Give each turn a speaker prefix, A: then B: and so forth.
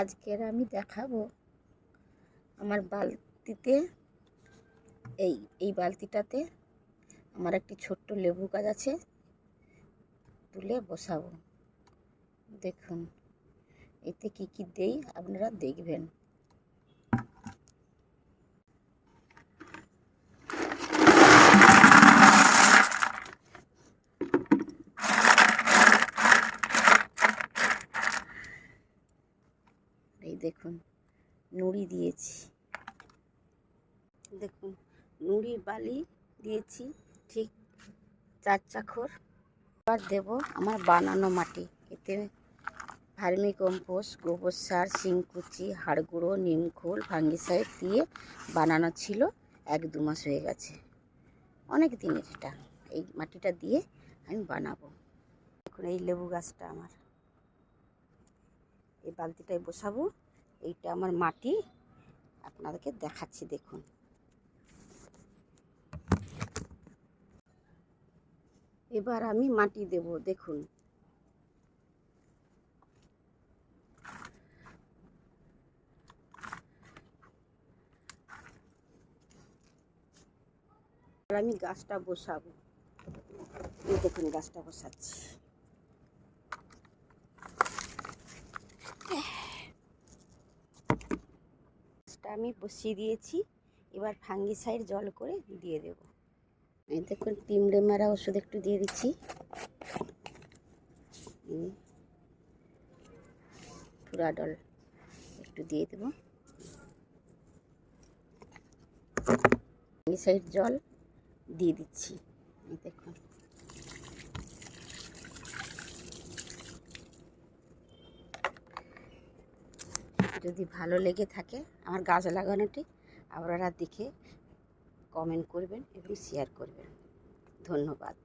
A: আজকের আমি দেখাবো আমার বালতিতে, এই এই বালতিটাতে আমার একটি ছোট্ট লেবু গাছ আছে, তুলে বসাবো। দেখুন, এতে কি কি দেই আপনারা দেখবেন। এই দেখুন, নুড়ি দিয়েছি। দেখুন, নুড়ি বালি দিয়েছি, ঠিক চার চাখর। এবার দেব আমার বানানো মাটি। এতে ভার্মি কম্পোস্ট গোবর সার, শিংকুচি, হাড় গুঁড়ো নিমখোল ফাঙ্গিসাইড দিয়ে বানানো ছিল। এক দু মাস হয়ে গেছে। অনেক দিনের এটা। এই মাটিটা দিয়ে আমি বানাবো। দেখুন, এই লেবু গাছটা আমার। এই বালতিটায় বসাবো। এইটা আমার মাটি। আপনাদেরকে দেখাচ্ছি, দেখুন। এবার আমি মাটি দেব, দেখুন। আমি গাছটা বসাবো। দেখুন, গাছটা বসাচ্ছি। গাছটা আমি বসিয়ে দিয়েছি। এবার ফাঙ্গিসাইড জল করে দিয়ে দেব। এই দেখুন পিমড়ে মারা ওষুধ একটু দিয়ে দিচ্ছি। ফুরাডল একটু দিয়ে দেব। ফাঙ্গিসাইড জল দিয়ে দিচ্ছি। দেখুন। যদি ভালো লেগে থাকে আমার গাছ লাগানোটি আপনারা দেখে কমেন্ট করবেন এবং শেয়ার করবেন। ধন্যবাদ।